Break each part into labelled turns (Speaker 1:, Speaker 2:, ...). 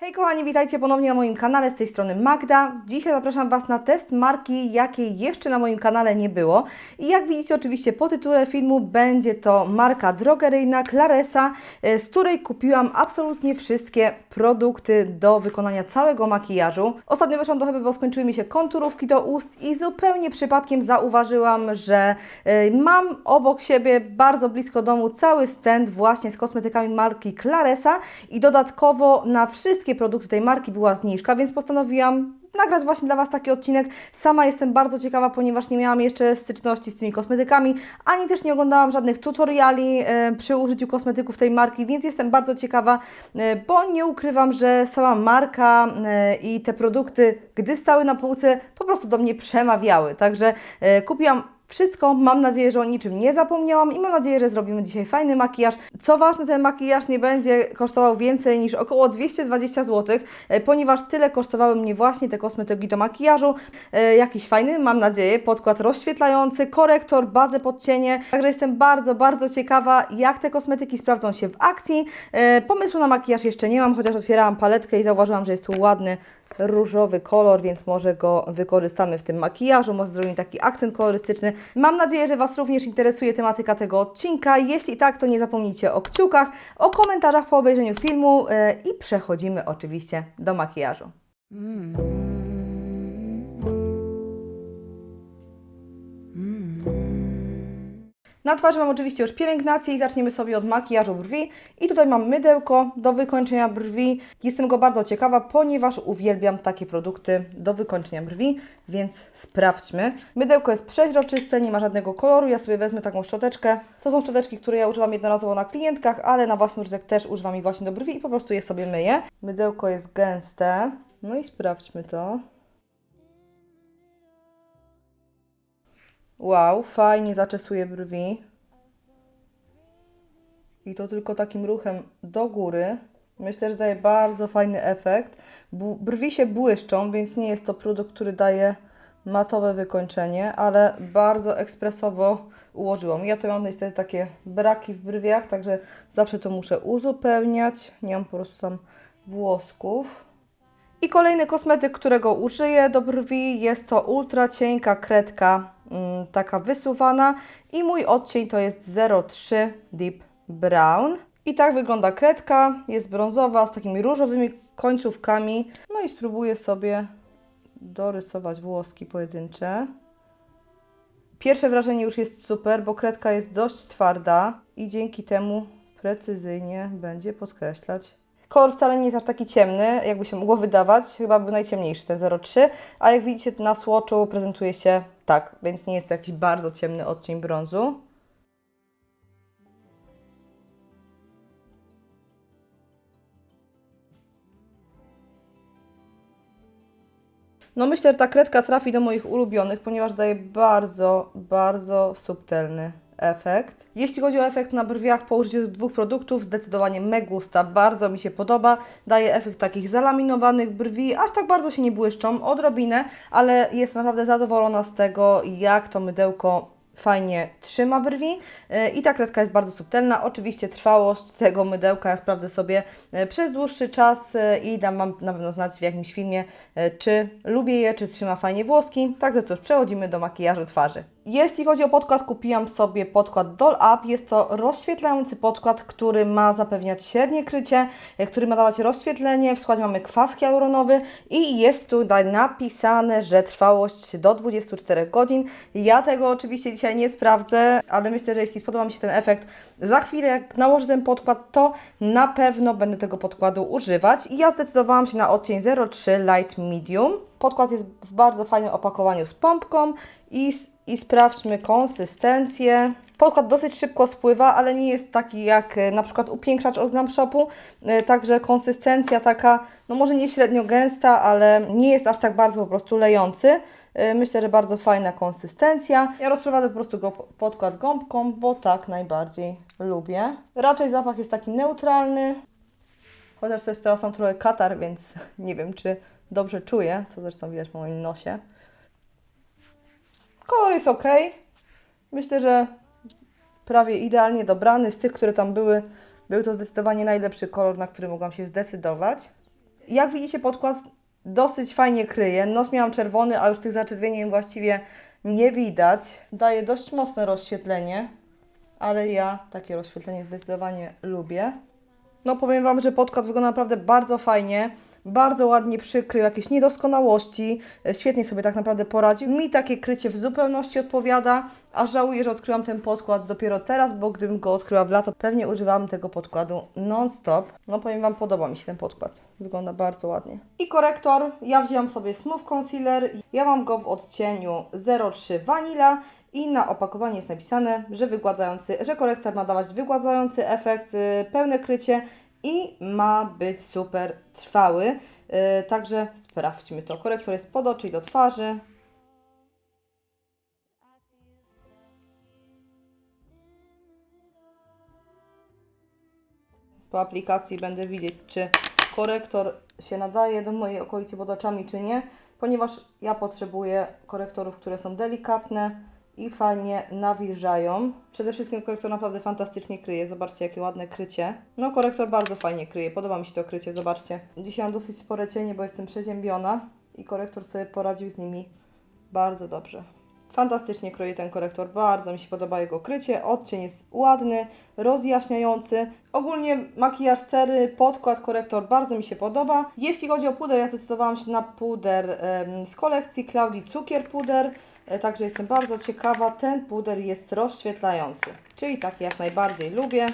Speaker 1: Hej kochani, witajcie ponownie na moim kanale, z tej strony Magda. Dzisiaj zapraszam Was na test marki, jakiej jeszcze na moim kanale nie było. I jak widzicie oczywiście po tytule filmu, będzie to marka drogeryjna Claresa, e, z której kupiłam absolutnie wszystkie produkty do wykonania całego makijażu. Ostatnio weszłam do Hebe, bo skończyły mi się konturówki do ust i zupełnie przypadkiem zauważyłam, że e, mam obok siebie, bardzo blisko domu, cały stand właśnie z kosmetykami marki Claresa i dodatkowo na wszystkie produkty tej marki była zniżka, więc postanowiłam nagrać właśnie dla Was taki odcinek. Sama jestem bardzo ciekawa, ponieważ nie miałam jeszcze styczności z tymi kosmetykami, ani też nie oglądałam żadnych tutoriali e, przy użyciu kosmetyków tej marki, więc jestem bardzo ciekawa, e, bo nie ukrywam, że sama marka e, i te produkty, gdy stały na półce, po prostu do mnie przemawiały. Także kupiłam wszystko. Mam nadzieję, że o niczym nie zapomniałam i mam nadzieję, że zrobimy dzisiaj fajny makijaż. Co ważne, ten makijaż nie będzie kosztował więcej niż około 220 zł, e, ponieważ tyle kosztowały mnie właśnie te kosmetyki do makijażu. E, Jakiś fajny, mam nadzieję, podkład rozświetlający, korektor, bazę pod cienie. Także jestem bardzo, bardzo ciekawa, jak te kosmetyki sprawdzą się w akcji. E, Pomysłu na makijaż jeszcze nie mam, chociaż otwierałam paletkę i zauważyłam, że jest tu ładny różowy kolor, więc może go wykorzystamy w tym makijażu, może zrobimy taki akcent kolorystyczny. Mam nadzieję, że Was również interesuje tematyka tego odcinka. Jeśli tak, to nie zapomnijcie o kciukach, o komentarzach po obejrzeniu filmu e, i przechodzimy oczywiście do makijażu. Na twarzy mam oczywiście już pielęgnację i zaczniemy sobie od makijażu brwi. I tutaj mam mydełko do wykończenia brwi. Jestem go bardzo ciekawa, ponieważ uwielbiam takie produkty do wykończenia brwi, więc sprawdźmy. Mydełko jest przeźroczyste, nie ma żadnego koloru. Ja sobie wezmę taką szczoteczkę. To są szczoteczki, które ja używam jednorazowo na klientkach, ale na własny użytek też używam ich właśnie do brwi i po prostu je sobie myję. Mydełko jest gęste. No i sprawdźmy to. Wow, fajnie zaczesuje brwi. I to tylko takim ruchem do góry. Myślę, że daje bardzo fajny efekt. Brwi się błyszczą, więc nie jest to produkt, który daje matowe wykończenie, ale bardzo ekspresowo ułożyłam. Ja tu mam niestety takie braki w brwiach, także zawsze to muszę uzupełniać. Nie mam po prostu tam włosków. I kolejny kosmetyk, którego użyję do brwi, jest to ultra cienka kredka, taka wysuwana i mój odcień to jest 03 Deep Brown. I tak wygląda kredka, jest brązowa z takimi różowymi końcówkami. No i spróbuję sobie dorysować włoski pojedyncze. Pierwsze wrażenie już jest super, bo kredka jest dość twarda i dzięki temu precyzyjnie będzie podkreślać Kolor wcale nie jest aż taki ciemny, jakby się mogło wydawać. Chyba był najciemniejszy, ten 03. A jak widzicie na swatchu prezentuje się tak, więc nie jest to jakiś bardzo ciemny odcień brązu. No myślę, że ta kredka trafi do moich ulubionych, ponieważ daje bardzo, bardzo subtelny efekt. Jeśli chodzi o efekt na brwiach po użyciu dwóch produktów, zdecydowanie Megusta bardzo mi się podoba. Daje efekt takich zalaminowanych brwi, aż tak bardzo się nie błyszczą, odrobinę, ale jestem naprawdę zadowolona z tego, jak to mydełko fajnie trzyma brwi Yy, i ta kredka jest bardzo subtelna. Oczywiście trwałość tego mydełka ja sprawdzę sobie yy, przez dłuższy czas yy, i dam Wam na pewno znać w jakimś filmie, czy lubię je, czy trzyma fajnie włoski. Także cóż, przechodzimy do makijażu twarzy. Jeśli chodzi o podkład, kupiłam sobie podkład Doll Up. Jest to rozświetlający podkład, który ma zapewniać średnie krycie, yy, który ma dawać rozświetlenie. W składzie mamy kwas hialuronowy i jest tutaj napisane, że trwałość do 24 godzin. Ja tego oczywiście dzisiaj nie sprawdzę, ale myślę, że jeśli spodoba mi się ten efekt, za chwilę jak nałożę ten podkład, to na pewno będę tego podkładu używać. I ja zdecydowałam się na odcień 03 Light Medium. Podkład jest w bardzo fajnym opakowaniu z pompką i, i sprawdźmy konsystencję. Podkład dosyć szybko spływa, ale nie jest taki jak e, na przykład upiększacz od Glam Shopu, także konsystencja taka, no może nie średnio gęsta, ale nie jest aż tak bardzo po prostu lejący. E, Myślę, że bardzo fajna konsystencja. Ja rozprowadzę po prostu go po- podkład gąbką, bo tak najbardziej lubię. Raczej zapach jest taki neutralny, chociaż też teraz mam trochę katar, więc nie wiem, czy dobrze czuję, co zresztą widać po moim nosie. Kolor jest ok. Myślę, że prawie idealnie dobrany. Z tych, które tam były, był to zdecydowanie najlepszy kolor, na który mogłam się zdecydować. jak widzicie, podkład dosyć fajnie kryje. Nos miałam czerwony, a już tych zaczerwienień właściwie nie widać. Daje dość mocne rozświetlenie, ale ja takie rozświetlenie zdecydowanie lubię. No powiem Wam, że podkład wygląda naprawdę bardzo fajnie, bardzo ładnie przykrył jakieś niedoskonałości, e, świetnie sobie tak naprawdę poradził. Mi takie krycie w zupełności odpowiada, a żałuję, że odkryłam ten podkład dopiero teraz, bo gdybym go odkryła w lato, pewnie używałam tego podkładu non-stop. No powiem Wam, podoba mi się ten podkład, wygląda bardzo ładnie. I korektor, ja wzięłam sobie Smooth Concealer, ja mam go w odcieniu 03 Vanilla i na opakowaniu jest napisane, że wygładzający, że korektor ma dawać wygładzający efekt, y, pełne krycie i ma być super trwały. Y, Także sprawdźmy to. Korektor jest pod oczy i do twarzy. Po aplikacji będę widzieć, czy korektor się nadaje do mojej okolicy pod oczami, czy nie, ponieważ ja potrzebuję korektorów, które są delikatne i fajnie nawilżają. Przede wszystkim korektor naprawdę fantastycznie kryje. Zobaczcie, jakie ładne krycie. No, korektor bardzo fajnie kryje. Podoba mi się to krycie, zobaczcie. Dzisiaj mam dosyć spore cienie, bo jestem przeziębiona i korektor sobie poradził z nimi bardzo dobrze. Fantastycznie kroi ten korektor, bardzo mi się podoba jego krycie. Odcień jest ładny, rozjaśniający. Ogólnie makijaż cery, podkład, korektor bardzo mi się podoba. Jeśli chodzi o puder, ja zdecydowałam się na puder em, z kolekcji Claudii Cukier Puder. E, Także jestem bardzo ciekawa. Ten puder jest rozświetlający, czyli taki jak najbardziej lubię.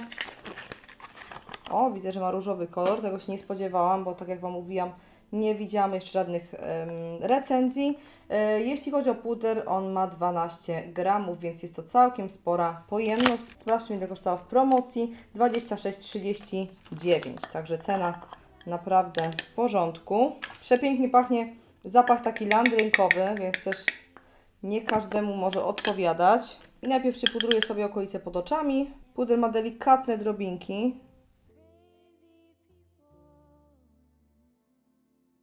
Speaker 1: O, widzę, że ma różowy kolor. Tego się nie spodziewałam, bo tak jak Wam mówiłam, nie widziałam jeszcze żadnych em, recenzji. E, jeśli chodzi o puder, on ma 12 gramów, więc jest to całkiem spora pojemność. Sprawdźmy, ile kosztowała w promocji. 26,39. Także cena naprawdę w porządku. Przepięknie pachnie. Zapach taki landrynkowy, więc też nie każdemu może odpowiadać. I najpierw przypudruję sobie okolice pod oczami. Puder ma delikatne drobinki.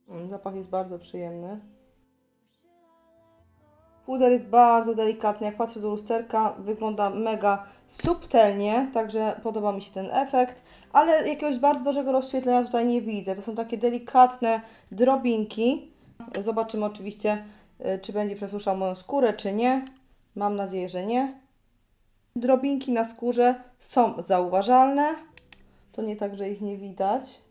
Speaker 1: Mm, Zapach jest bardzo przyjemny. Puder jest bardzo delikatny. Jak patrzę do lusterka, wygląda mega subtelnie, także podoba mi się ten efekt, ale jakiegoś bardzo dużego rozświetlenia tutaj nie widzę. To są takie delikatne drobinki. Zobaczymy oczywiście, czy będzie przesłuszał moją skórę, czy nie. Mam nadzieję, że nie. Drobinki na skórze są zauważalne. To nie tak, że ich nie widać.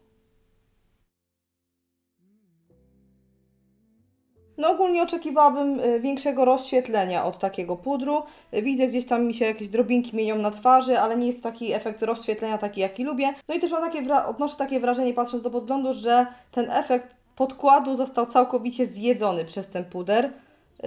Speaker 1: No ogólnie oczekiwałabym y, większego rozświetlenia od takiego pudru. Y, Widzę gdzieś tam mi się jakieś drobinki mienią na twarzy, ale nie jest taki efekt rozświetlenia taki jaki lubię. No i też mam takie odnoszę takie wrażenie patrząc do podglądu, że ten efekt podkładu został całkowicie zjedzony przez ten puder.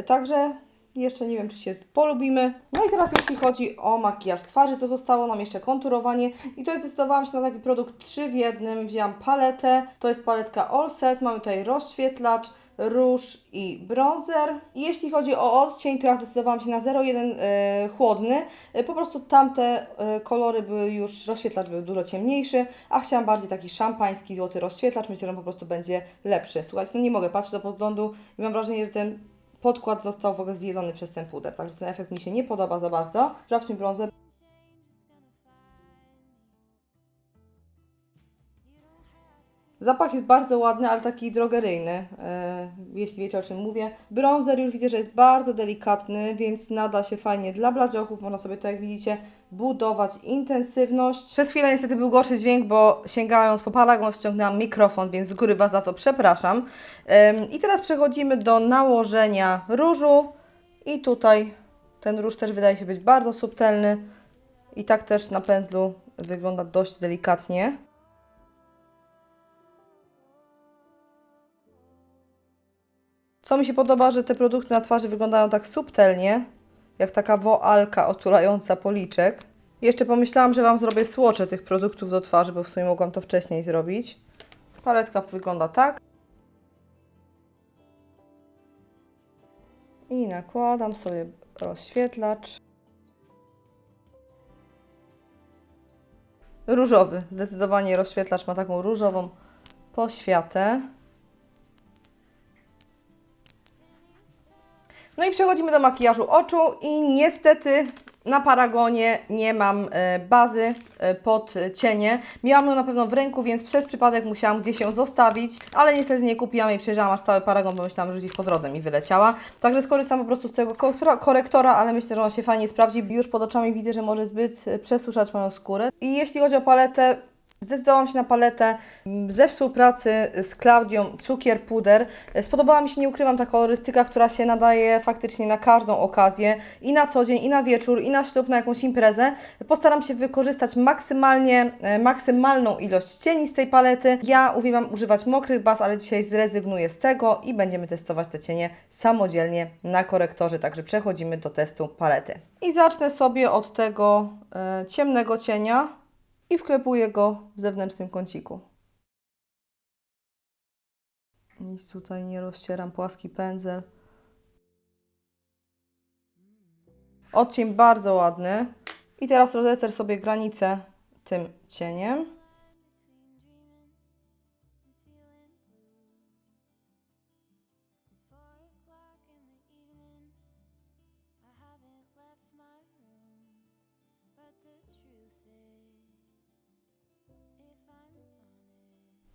Speaker 1: Także jeszcze nie wiem, czy się polubimy. No i teraz jeśli chodzi o makijaż twarzy, to zostało nam jeszcze konturowanie i to zdecydowałam się na taki produkt 3 w jednym. Wzięłam paletę, to jest paletka All Set, mamy tutaj rozświetlacz, róż i bronzer. Jeśli chodzi o odcień, to ja zdecydowałam się na 01 e, chłodny. E, po prostu tamte e, kolory były już, rozświetlacz był dużo ciemniejszy, a chciałam bardziej taki szampański, złoty rozświetlacz. Myślę, że on po prostu będzie lepszy. Słuchajcie, no nie mogę patrzeć do podglądu i mam wrażenie, że ten podkład został w ogóle zjedzony przez ten puder, także ten efekt mi się nie podoba za bardzo. Sprawdźmy bronzer. Zapach jest bardzo ładny, ale taki drogeryjny, e, jeśli wiecie o czym mówię. Bronzer już widzę, że jest bardzo delikatny, więc nada się fajnie dla bladziochów. Można sobie to, jak widzicie, budować intensywność. Przez chwilę niestety był gorszy dźwięk, bo sięgając po paragon ściągnęłam mikrofon, więc z góry Was za to przepraszam. I teraz przechodzimy do nałożenia różu i tutaj ten róż też wydaje się być bardzo subtelny i tak też na pędzlu wygląda dość delikatnie. Co mi się podoba, że te produkty na twarzy wyglądają tak subtelnie, jak taka woalka otulająca policzek. Jeszcze pomyślałam, że Wam zrobię słocze tych produktów do twarzy, bo w sumie mogłam to wcześniej zrobić. Paletka wygląda tak. I nakładam sobie rozświetlacz. Różowy. Zdecydowanie rozświetlacz ma taką różową poświatę. No i przechodzimy do makijażu oczu i niestety Na paragonie nie mam e, bazy e, pod cienie. Miałam ją na pewno w ręku, więc przez przypadek musiałam gdzieś ją zostawić, ale niestety nie kupiłam i przejrzałam aż cały paragon, bo myślałam, że gdzieś po drodze mi wyleciała. Także skorzystam po prostu z tego korektora, korektora ale myślę, że on się fajnie sprawdzi. Już pod oczami widzę, że może zbyt e, przesuszać moją skórę. I jeśli chodzi o paletę, Zdecydowałam się na paletę mm, ze współpracy z Klaudią Cukier Puder. Spodobała mi się, nie ukrywam, ta kolorystyka, która się nadaje faktycznie na każdą okazję i na co dzień, i na wieczór, i na ślub, na jakąś imprezę. Postaram się wykorzystać maksymalnie, e, maksymalną ilość cieni z tej palety. Ja uwielbiam używać mokrych baz, ale dzisiaj zrezygnuję z tego i będziemy testować te cienie samodzielnie na korektorze, także przechodzimy do testu palety. I zacznę sobie od tego e, ciemnego cienia i wklepuję go w zewnętrznym kąciku. Nic tutaj nie rozcieram, płaski pędzel. Odcień bardzo ładny. I teraz rozeter sobie granicę tym cieniem.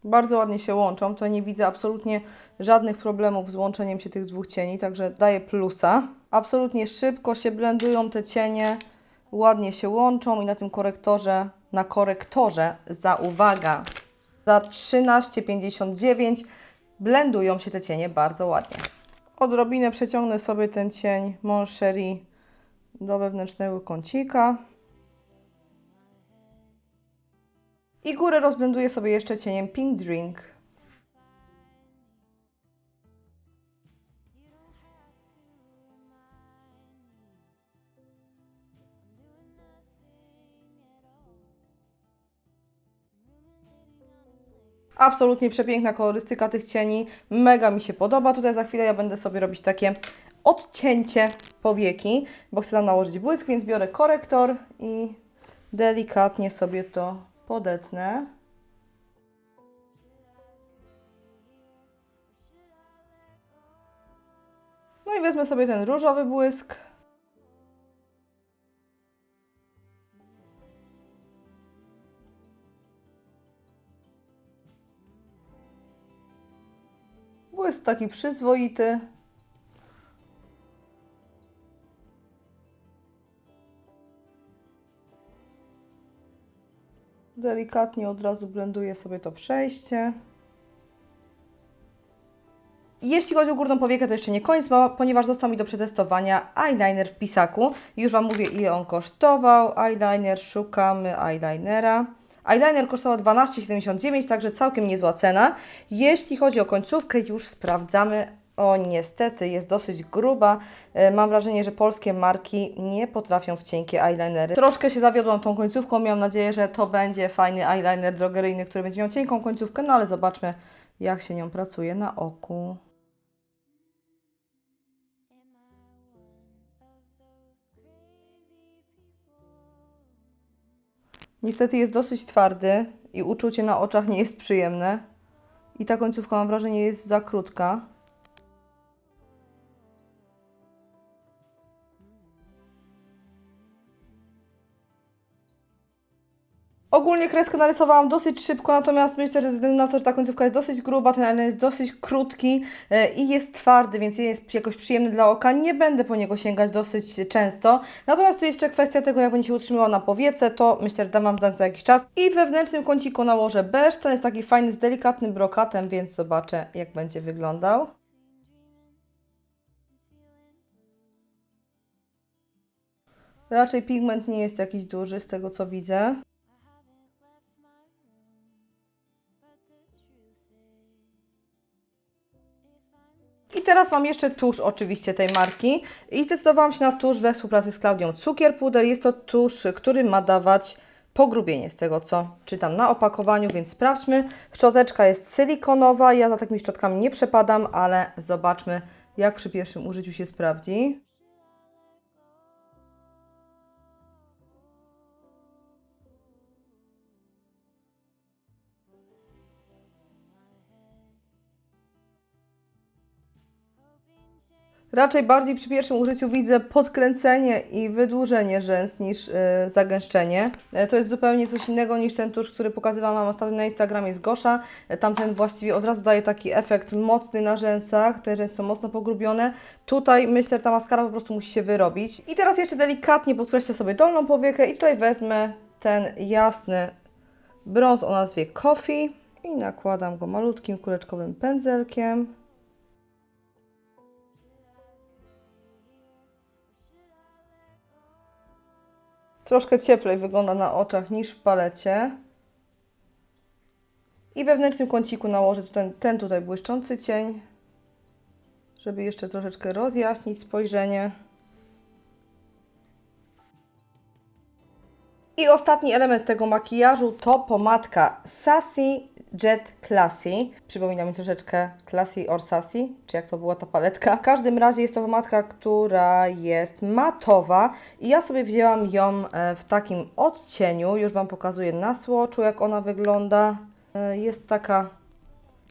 Speaker 1: Bardzo ładnie się łączą. To nie widzę absolutnie żadnych problemów z łączeniem się tych dwóch cieni, także daję plusa. Absolutnie szybko się blendują te cienie, ładnie się łączą i na tym korektorze, na korektorze, za uwaga, za 13,59 blendują się te cienie bardzo ładnie. Odrobinę przeciągnę sobie ten cień Mon Cherie do wewnętrznego kącika. I górę rozblenduję sobie jeszcze cieniem Pink Drink. Absolutnie przepiękna kolorystyka tych cieni. Mega mi się podoba. Tutaj za chwilę ja będę sobie robić takie odcięcie powieki, bo chcę tam nałożyć błysk, więc biorę korektor i delikatnie sobie to podetnę. No i wezmę sobie ten różowy błysk. Błysk taki przyzwoity. Delikatnie od razu blenduję sobie to przejście. Jeśli chodzi o górną powiekę, to jeszcze nie koniec, ponieważ został mi do przetestowania eyeliner w pisaku. Już Wam mówię, ile on kosztował. Eyeliner, szukamy eyelinera. Eyeliner kosztował 12,79, także całkiem niezła cena. Jeśli chodzi o końcówkę, już sprawdzamy. O, niestety, jest dosyć gruba. E, Mam wrażenie, że polskie marki nie potrafią w cienkie eyelinery. Troszkę się zawiodłam tą końcówką. Miałam nadzieję, że to będzie fajny eyeliner drogeryjny, który będzie miał cienką końcówkę, no ale zobaczmy, jak się nią pracuje na oku. Niestety jest dosyć twardy i uczucie na oczach nie jest przyjemne. I ta końcówka mam wrażenie jest za krótka. Kreskę narysowałam dosyć szybko, natomiast myślę, że ze względu na to, że ta końcówka jest dosyć gruba, ten eyeliner jest dosyć krótki e, i jest twardy, więc jest jakoś przyjemny dla oka. Nie będę po niego sięgać dosyć często. Natomiast tu jeszcze kwestia tego, jak będzie się utrzymywał na powiece, to myślę, że dam Wam znać za jakiś czas. I wewnętrznym kąciku nałożę beż, ten jest taki fajny z delikatnym brokatem, więc zobaczę jak będzie wyglądał. Raczej pigment nie jest jakiś duży z tego co widzę. I teraz mam jeszcze tusz oczywiście tej marki i zdecydowałam się na tusz we współpracy z Klaudią Cukier Puder. Jest to tusz, który ma dawać pogrubienie z tego, co czytam na opakowaniu, więc sprawdźmy. Szczoteczka jest silikonowa, ja za takimi szczotkami nie przepadam, ale zobaczmy, jak przy pierwszym użyciu się sprawdzi. Raczej bardziej przy pierwszym użyciu widzę podkręcenie i wydłużenie rzęs niż y, zagęszczenie. E, to jest zupełnie coś innego niż ten tusz, który pokazywałam ostatnio na Instagramie z Gosza. E, tamten właściwie od razu daje taki efekt mocny na rzęsach. Te rzęsy są mocno pogrubione. Tutaj myślę, że ta maskara po prostu musi się wyrobić. I teraz jeszcze delikatnie podkreślę sobie dolną powiekę i tutaj wezmę ten jasny brąz o nazwie Coffee i nakładam go malutkim kuleczkowym pędzelkiem. Troszkę cieplej wygląda na oczach niż w palecie. I we wewnętrznym kąciku nałożę ten, ten tutaj błyszczący cień, żeby jeszcze troszeczkę rozjaśnić spojrzenie. I ostatni element tego makijażu to pomadka Sassy Jet Classy. Przypomina mi troszeczkę Classy or Sassy, czy jak to była ta paletka. W każdym razie jest to pomadka, która jest matowa i ja sobie wzięłam ją e, w takim odcieniu. Już Wam pokazuję na słoczu, jak ona wygląda. E, Jest taka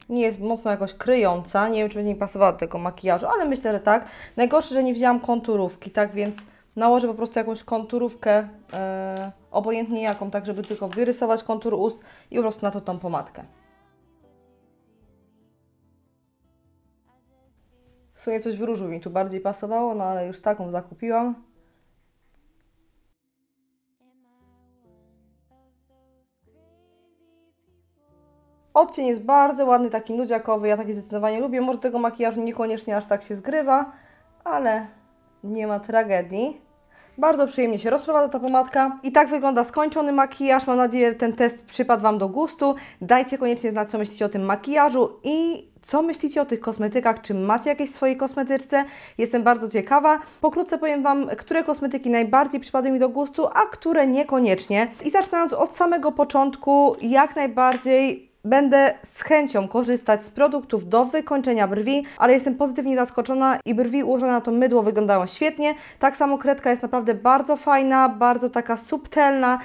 Speaker 1: nie jest mocno jakoś kryjąca. Nie wiem, czy będzie mi pasowała do tego makijażu, ale myślę, że tak. Najgorsze, że nie wzięłam konturówki, tak więc nałożę po prostu jakąś konturówkę, e, obojętnie jaką, tak żeby tylko wyrysować kontur ust i po prostu na to tą pomadkę. W sumie coś w różu mi tu bardziej pasowało, no ale już taką zakupiłam. Odcień jest bardzo ładny, taki nudziakowy, ja taki zdecydowanie lubię. Może tego makijażu niekoniecznie aż tak się zgrywa, ale nie ma tragedii. Bardzo przyjemnie się rozprowadza ta pomadka. I tak wygląda skończony makijaż. Mam nadzieję, że ten test przypadł Wam do gustu. Dajcie koniecznie znać, co myślicie o tym makijażu i co myślicie o tych kosmetykach? Czy macie jakieś w swojej kosmetyczce? Jestem bardzo ciekawa. Pokrótce powiem Wam, które kosmetyki najbardziej przypadły mi do gustu, a które niekoniecznie. I zaczynając od samego początku, jak najbardziej Będę z chęcią korzystać z produktów do wykończenia brwi, ale jestem pozytywnie zaskoczona i brwi ułożone na to mydło wyglądają świetnie. Tak samo kredka jest naprawdę bardzo fajna, bardzo taka subtelna.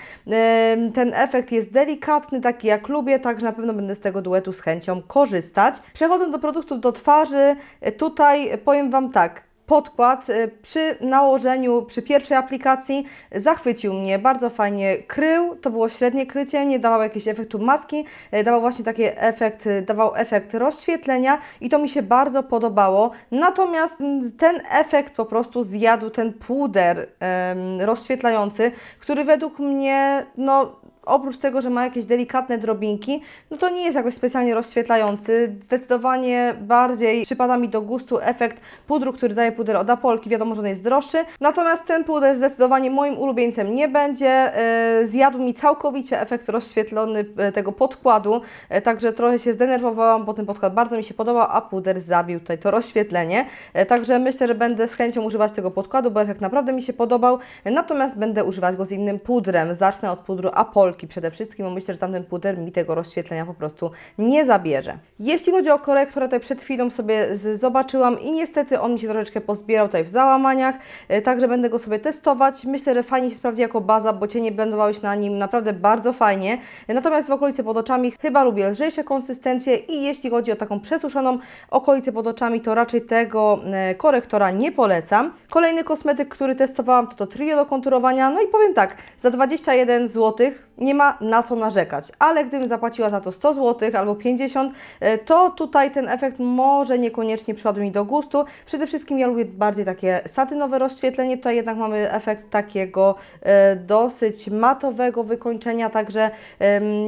Speaker 1: Ten efekt jest delikatny, taki jak lubię, także na pewno będę z tego duetu z chęcią korzystać. Przechodząc do produktów do twarzy, e, tutaj powiem Wam tak. Podkład e, przy nałożeniu, przy pierwszej aplikacji zachwycił mnie, bardzo fajnie krył, to było średnie krycie, nie dawał jakiegoś efektu maski, e, dawał właśnie taki efekt, e, dawał efekt rozświetlenia i to mi się bardzo podobało. Natomiast mm, ten efekt po prostu zjadł ten puder em, rozświetlający, który według mnie, no oprócz tego, że ma jakieś delikatne drobinki, no to nie jest jakoś specjalnie rozświetlający. Zdecydowanie bardziej przypada mi do gustu efekt pudru, który daje puder od Apolki. Wiadomo, że on jest droższy. Natomiast ten puder zdecydowanie moim ulubieńcem nie będzie. E, Zjadł mi całkowicie efekt rozświetlony e, tego podkładu, e, także trochę się zdenerwowałam, bo ten podkład bardzo mi się podobał, a puder zabił tutaj to rozświetlenie. Także myślę, że będę z chęcią używać tego podkładu, bo efekt naprawdę mi się podobał. Natomiast będę używać go z innym pudrem. Zacznę od pudru Apolki przede wszystkim, bo myślę, że tamten puder mi tego rozświetlenia po prostu nie zabierze. Jeśli chodzi o korektor, tutaj przed chwilą sobie zobaczyłam i niestety on mi się troszeczkę pozbierał tutaj w załamaniach, e, także będę go sobie testować. Myślę, że fajnie się sprawdzi jako baza, bo cienie blendowały się na nim naprawdę bardzo fajnie. Natomiast w okolicy pod oczami chyba lubię lżejsze konsystencje i jeśli chodzi o taką przesuszoną okolicę pod oczami, to raczej tego e, korektora nie polecam. Kolejny kosmetyk, który testowałam, to to trio do konturowania. No i powiem tak, za 21 zł nie ma na co narzekać, ale gdybym zapłaciła za to 100 zł albo 50, e, to tutaj ten efekt może niekoniecznie przypadł mi do gustu. Przede wszystkim ja lubię bardziej takie satynowe rozświetlenie, tutaj jednak mamy efekt takiego e, dosyć matowego wykończenia, także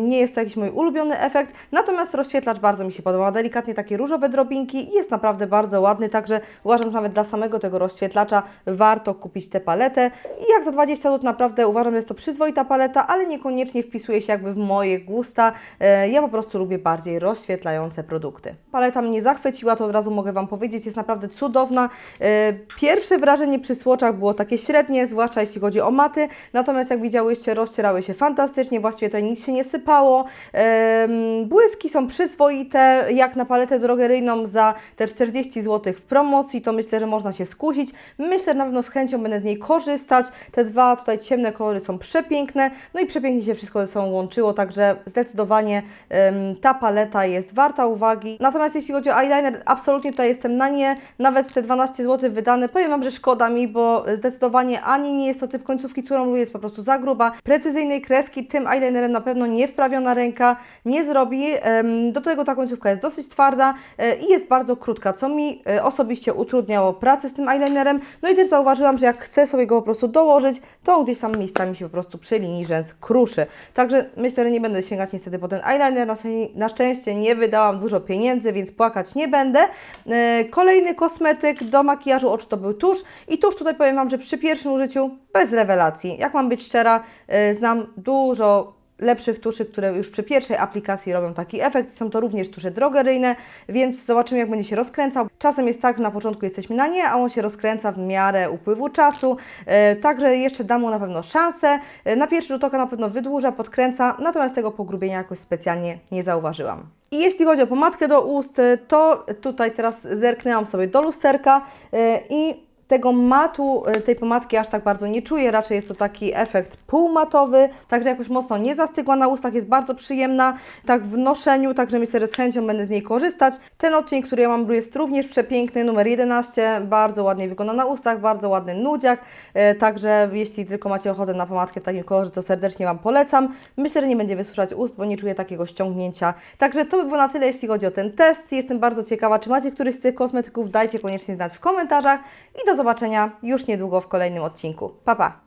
Speaker 1: nie jest to jakiś mój ulubiony efekt, natomiast rozświetlacz bardzo mi się podoba, delikatnie takie różowe drobinki. I jest naprawdę bardzo ładny, także uważam, że nawet dla samego tego rozświetlacza warto kupić tę paletę. I jak za 20 zł naprawdę uważam, że jest to przyzwoita paleta, ale niekoniecznie wpisuje się jakby w moje gusta, E, ja po prostu lubię bardziej rozświetlające produkty. Paleta mnie zachwyciła, to od razu mogę Wam powiedzieć, jest naprawdę cudowna. E, Pierwsze wrażenie przy słoczach było takie średnie, zwłaszcza jeśli chodzi o maty, natomiast jak widziałyście, rozcierały się fantastycznie, właściwie tutaj nic się nie sypało. Em, Błyski są przyzwoite, jak na paletę drogeryjną za te 40 zł w promocji, to myślę, że można się skusić. Myślę, że na pewno z chęcią będę z niej korzystać. Te dwa tutaj ciemne kolory są przepiękne, no i przepięknie się wszystko ze sobą łączyło, także zdecydowanie ta paleta jest warta uwagi. Natomiast jeśli chodzi o eyeliner, absolutnie tutaj jestem na nie, nawet te 12 zł wydane, powiem Wam, że szkoda mi, bo zdecydowanie ani nie jest to typ końcówki, którą lubię, jest po prostu za gruba. Precyzyjnej kreski tym eyelinerem na pewno nie wprawiona ręka nie zrobi. Do tego ta końcówka jest dosyć twarda e, i jest bardzo krótka, co mi e, osobiście utrudniało pracę z tym eyelinerem. No i też zauważyłam, że jak chcę sobie go po prostu dołożyć, to on gdzieś tam miejscami się po prostu przy linii rzęs kruszy. Także myślę, że nie będę sięgać niestety po ten eyeliner. Na, szczę- na szczęście nie wydałam dużo pieniędzy, więc płakać nie będę. E, Kolejny kosmetyk do makijażu oczu to był tusz i tusz tutaj powiem Wam, że przy pierwszym użyciu bez rewelacji. Jak mam być szczera, e, znam dużo lepszych tuszy, które już przy pierwszej aplikacji robią taki efekt. Są to również tusze drogeryjne, więc zobaczymy jak będzie się rozkręcał. Czasem jest tak, na początku jesteśmy na nie, a on się rozkręca w miarę upływu czasu. E, także jeszcze dam mu na pewno szansę. E, na pierwszy rzut oka na pewno wydłuża, podkręca, natomiast tego pogrubienia jakoś specjalnie nie zauważyłam. I jeśli chodzi o pomadkę do ust, e, to tutaj teraz zerknęłam sobie do lusterka i tego matu y, tej pomadki aż tak bardzo nie czuję, raczej jest to taki efekt półmatowy, także jakoś mocno nie zastygła na ustach, jest bardzo przyjemna tak w noszeniu, także myślę, że z chęcią będę z niej korzystać. Ten odcień, który ja mam jest również przepiękny, numer 11, bardzo ładnie wygląda na ustach, bardzo ładny nudziak, y, także jeśli tylko macie ochotę na pomadkę w takim kolorze, to serdecznie Wam polecam. Myślę, że nie będzie wysuszać ust, bo nie czuję takiego ściągnięcia. Także to by było na tyle, jeśli chodzi o ten test. Jestem bardzo ciekawa, czy macie któryś z tych kosmetyków, dajcie koniecznie znać w komentarzach i do zobaczenia już niedługo w kolejnym odcinku. Pa, pa!